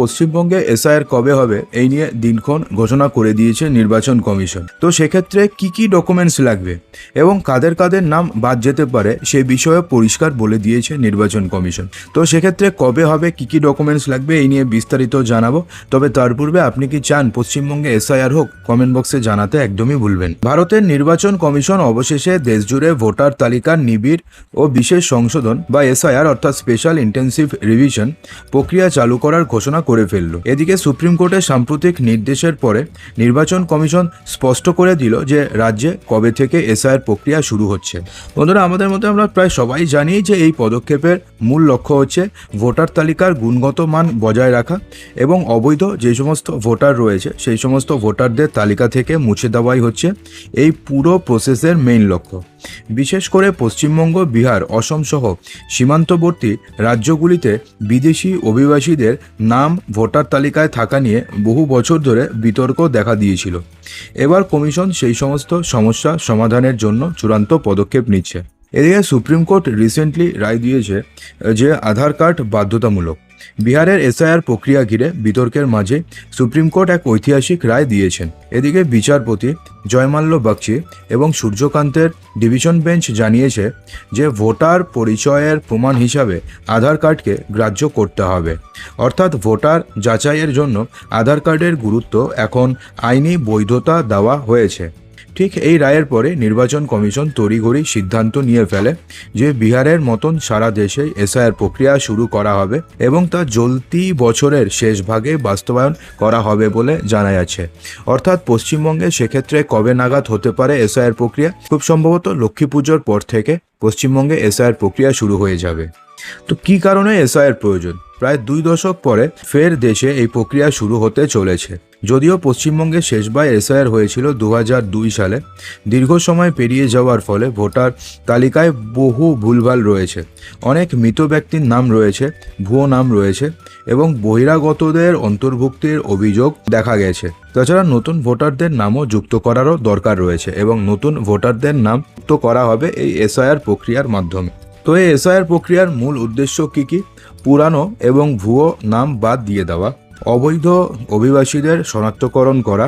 পশ্চিমবঙ্গে এসআইআর কবে হবে, এই নিয়ে দিনক্ষণ ঘোষণা করে দিয়েছে নির্বাচন কমিশন। তো সেক্ষেত্রে কি কি ডকুমেন্টস লাগবে এবং কাদের কাদের নাম বাদ যেতে পারে সে বিষয়ে পরিষ্কার বলে দিয়েছে নির্বাচন কমিশন। তো সেক্ষেত্রে কবে হবে, কি কি ডকুমেন্টস লাগবে, এই নিয়ে বিস্তারিত জানাব। তবে তার পূর্বে আপনি কি চান পশ্চিমবঙ্গে এসআইআর হোক, কমেন্ট বক্সে জানাতে একদমই ভুলবেন। ভারতের নির্বাচন কমিশন অবশেষে দেশজুড়ে ভোটার তালিকার নিবিড় ও বিশেষ সংশোধন বা এসআইআর অর্থাৎ স্পেশাল ইন্টেন্সিভ রিভিশন প্রক্রিয়া চালু করার ঘোষণা করে ফেলল। এদিকে সুপ্রিম কোর্টের সাম্প্রতিক নির্দেশের পরে নির্বাচন কমিশন স্পষ্ট করে দিল যে রাজ্যে কবে থেকে এসআইআর প্রক্রিয়া শুরু হচ্ছে। বন্ধুরা, আমাদের মধ্যে আমরা প্রায় সবাই জানি যে এই পদক্ষেপের মূল লক্ষ্য হচ্ছে ভোটার তালিকার গুণগত মান বজায় রাখা এবং অবৈধ যে সমস্ত ভোটার রয়েছে, সেই সমস্ত ভোটারদের তালিকা থেকে মুছে দেওয়াই হচ্ছে এই পুরো প্রসেসের মেইন লক্ষ্য। বিশেষ করে পশ্চিমবঙ্গ, বিহার, অসম সহ সীমান্তবর্তী রাজ্যগুলিতে বিদেশি অভিবাসীদের নাম, ভোটার তালিকায় থাকা নিয়ে বহু বছর ধরে বিতর্ক দেখা দিয়েছিল। এবার কমিশন সেই সমস্ত সমস্যা সমাধানের জন্য চূড়ান্ত পদক্ষেপ নিচ্ছে। এদিকে সুপ্রিম কোর্ট রিসেন্টলি রায় দিয়েছে যে আধার কার্ড বাধ্যতামূলক। বিহারের এসআইআর প্রক্রিয়া ঘিরে বিতর্কের মাঝে সুপ্রিম কোর্ট এক ঐতিহাসিক রায় দিয়েছেন। এদিকে বিচারপতি জয়মাল্য বাগচি এবং সূর্যকান্তের ডিভিশন বেঞ্চ জানিয়েছে যে ভোটার পরিচয়ের প্রমাণ হিসাবে আধার কার্ডকে গ্রাহ্য করতে হবে। অর্থাৎ ভোটার যাচাইয়ের জন্য আধার কার্ডের গুরুত্ব এখন আইনি বৈধতা দেওয়া হয়েছে। ঠিক এই রায়ের পরে নির্বাচন কমিশন তড়িঘড়ি সিদ্ধান্ত নিয়ে ফেলে যে বিহারের মতন সারা দেশে এসআইআর প্রক্রিয়া শুরু করা হবে এবং তা চলতি বছরের শেষ ভাগে বাস্তবায়ন করা হবে বলে জানা যাচ্ছে। অর্থাৎ পশ্চিমবঙ্গে সেক্ষেত্রে কবে নাগাদ হতে পারে এসআইআর প্রক্রিয়া? খুব সম্ভবত লক্ষ্মী পুজোর পর থেকে পশ্চিমবঙ্গে এসআইআর প্রক্রিয়া শুরু হয়ে যাবে। তো কি কারণে এসআইআর প্রয়োজন? প্রায় দুই দশক পরে ফের দেশে এই প্রক্রিয়া শুরু হতে চলেছে। যদিও পশ্চিমবঙ্গে শেষবার এসআইআর হয়েছিল দু সালে, দীর্ঘ সময় পেরিয়ে যাওয়ার ফলে ভোটার তালিকায় বহু ভুলভাল রয়েছে। অনেক মৃত ব্যক্তির নাম রয়েছে, ভুয়ো নাম রয়েছে এবং বহিরাগতদের অন্তর্ভুক্তির অভিযোগ দেখা গেছে। তাছাড়া নতুন ভোটারদের নামও যুক্ত করারও দরকার রয়েছে এবং নতুন ভোটারদের নাম যুক্ত করা হবে এই এসআইআর প্রক্রিয়ার মাধ্যমে। তো এই এসআইআর প্রক্রিয়ার মূল উদ্দেশ্য কি কি? পুরানো এবং ভুয়ো নাম বাদ দিয়ে দেওয়া, অবৈধ অভিবাসীদের শনাক্তকরণ করা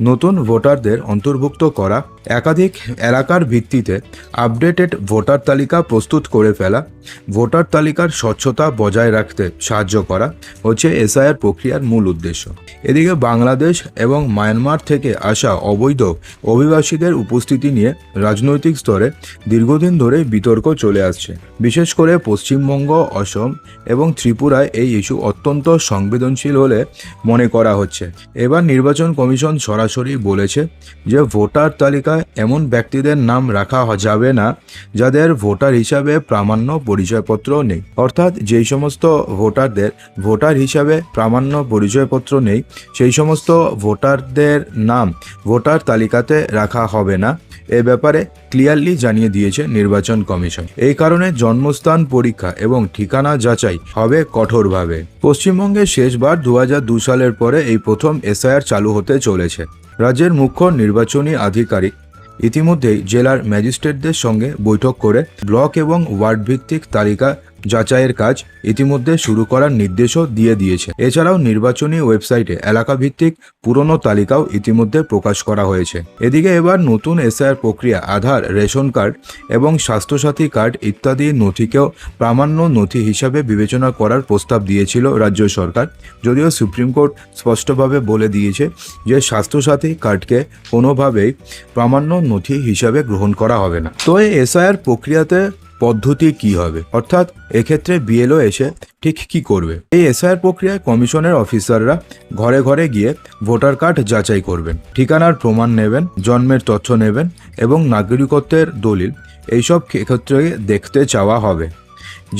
নতুন ভোটারদের অন্তর্ভুক্ত করা, একাধিক এলাকার ভিত্তিতে আপডেটেড ভোটার তালিকা প্রস্তুত করে ফেলা, ভোটার তালিকার স্বচ্ছতা বজায় রাখতে সাহায্য করা হচ্ছে এসআইআর প্রক্রিয়ার মূল উদ্দেশ্য। এদিকে বাংলাদেশ এবং মায়ানমার থেকে আসা অবৈধ অভিবাসীদের উপস্থিতি নিয়ে রাজনৈতিক স্তরে দীর্ঘদিন ধরে বিতর্ক চলে আসছে। বিশেষ করে পশ্চিমবঙ্গ, অসম এবং ত্রিপুরায় এই ইস্যু অত্যন্ত সংবেদনশীল বলে মনে করা হচ্ছে। এবার নির্বাচন কমিশন সরাসরি বলেছে যে ভোটার তালিকায় এমন ব্যক্তিদের নাম রাখা যাবে না, যাদের ভোটার হিসাবে প্রামাণ্য পরিচয়পত্র নেই। অর্থাৎ যেই সমস্ত ভোটারদের ভোটার হিসাবে প্রামাণ্য পরিচয়পত্র নেই, সেই সমস্ত ভোটারদের নাম ভোটার তালিকাতে রাখা হবে না। এ ব্যাপারে ক্লিয়ারলি জানিয়ে দিয়েছে নির্বাচন কমিশন। এই কারণে জন্মস্থান পরীক্ষা এবং ঠিকানা যাচাই হবে কঠোরভাবে। পশ্চিমবঙ্গে শেষবার দু সালের পরে এই প্রথম এসআইআর চালু হতে চলেছে। রাজ্যের মুখ্য নির্বাচনী আধিকারিক ইতিমধ্যেই জেলার ম্যাজিস্ট্রেটদের সঙ্গে বৈঠক করে ব্লক এবং ওয়ার্ড ভিত্তিক তালিকা যাচাইয়ের কাজ ইতিমধ্যে শুরু করার নির্দেশও দিয়ে দিয়েছে। এছাড়াও নির্বাচনী ওয়েবসাইটে এলাকা ভিত্তিক পুরনো তালিকাও ইতিমধ্যে প্রকাশ করা হয়েছে। এদিকে এবার নতুন এসআইআর প্রক্রিয়া, আধার, রেশন কার্ড এবং স্বাস্থ্যসাথী কার্ড ইত্যাদি নথিকেও প্রামাণ্য নথি হিসাবে বিবেচনা করার প্রস্তাব দিয়েছিল রাজ্য সরকার। যদিও সুপ্রিম কোর্ট স্পষ্টভাবে বলে দিয়েছে যে স্বাস্থ্যসাথী কার্ডকে কোনোভাবেই প্রামাণ্য নথি হিসাবে গ্রহণ করা হবে না। তো এই এসআইআর প্রক্রিয়াতে পদ্ধতি কি হবে? অর্থাৎ এক্ষেত্রে বিএলও এসে ঠিক কি করবে? এই এসআইআর প্রক্রিয়ায় কমিশনের অফিসাররা ঘরে ঘরে গিয়ে ভোটার কার্ড যাচাই করবেন। ঠিকানার প্রমাণ নেবেন, জন্মের তথ্য নেবেন এবং নাগরিকত্বের দলিল এইসব ক্ষেত্রে দেখতে চাওয়া হবে।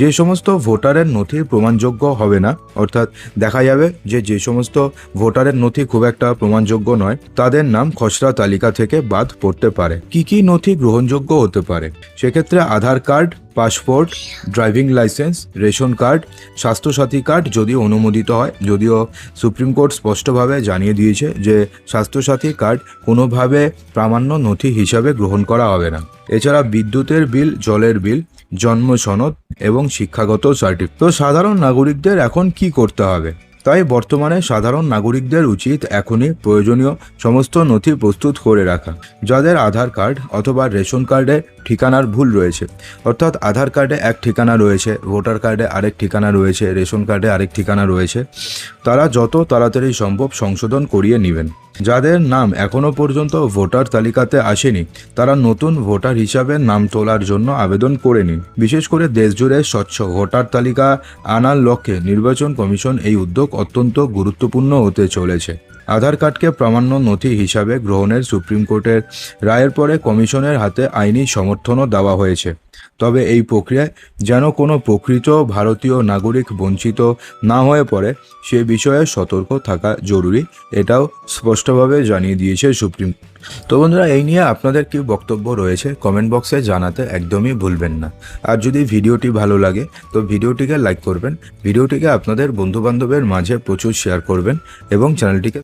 যে সমস্ত ভোটারের নথি প্রমাণযোগ্য হবে না, অর্থাৎ দেখা যাবে যে যে সমস্ত ভোটারের নথি খুব একটা প্রমাণযোগ্য নয়, তাদের নাম খসড়া তালিকা থেকে বাদ পড়তে পারে। কি কি নথি গ্রহণযোগ্য হতে পারে? সেক্ষেত্রে Aadhaar card, passport, driving licence, ration card, Swasthyasathi card যদি অনুমোদিত হয়, যদিও সুপ্রিম কোর্ট স্পষ্টভাবে জানিয়ে দিয়েছে যে স্বাস্থ্যসাথী কার্ড কোনোভাবে প্রামাণ্য নথি হিসাবে গ্রহণ করা হবে না। এছাড়া বিদ্যুতের বিল, জলের বিল জন্ম সনদ এবং শিক্ষাগত সার্টিফিকেট তো সাধারণ নাগরিকদের এখন কি করতে হবে? তাই বর্তমানে সাধারণ নাগরিকদের উচিত এখনই প্রয়োজনীয় সমস্ত নথি প্রস্তুত করে রাখা, যাদের আধার কার্ড অথবা রেশন কার্ডে ঠিকানার ভুল রয়েছে। অর্থাৎ আধার কার্ডে এক ঠিকানা রয়েছে, ভোটার কার্ডে আরেক ঠিকানা রয়েছে, রেশন কার্ডে আরেক ঠিকানা রয়েছে। তারা যত তাড়াতাড়ি সম্ভব সংশোধন করিয়ে নেবেন। যাদের নাম এখনও পর্যন্ত ভোটার তালিকাতে আসেনি, তারা নতুন ভোটার হিসাবে নাম তোলার জন্য আবেদন করে নিন বিশেষ করে দেশজুড়ে স্বচ্ছ ভোটার তালিকা আনার লক্ষ্যে নির্বাচন কমিশন এই উদ্যোগ অত্যন্ত গুরুত্বপূর্ণ হতে চলেছে। আধার কার্ডকে প্রামাণ্য নথি হিসাবে গ্রহণের সুপ্রিম কোর্টের রায়ের পরে কমিশনের হাতে আইনি সমর্থনও দেওয়া হয়েছে। তবে এই প্রক্রিয়ায় যেন কোনো প্রকৃত ভারতীয় নাগরিক বঞ্চিত না হয়ে পড়ে, সে বিষয়ে সতর্ক থাকা জরুরি, এটাও স্পষ্টভাবে জানিয়ে দিয়েছে সুপ্রিম তো বন্ধুরা, এই নিয়ে আপনাদের কি বক্তব্য রয়েছে কমেন্ট বক্সে জানাতে একদমই ভুলবেন না। আর যদি ভিডিওটি ভালো লাগে, তো ভিডিওটিকে লাইক করবেন, ভিডিওটিকে আপনাদের বন্ধুবান্ধবের মাঝে প্রচুর শেয়ার করবেন এবং চ্যানেলটিকে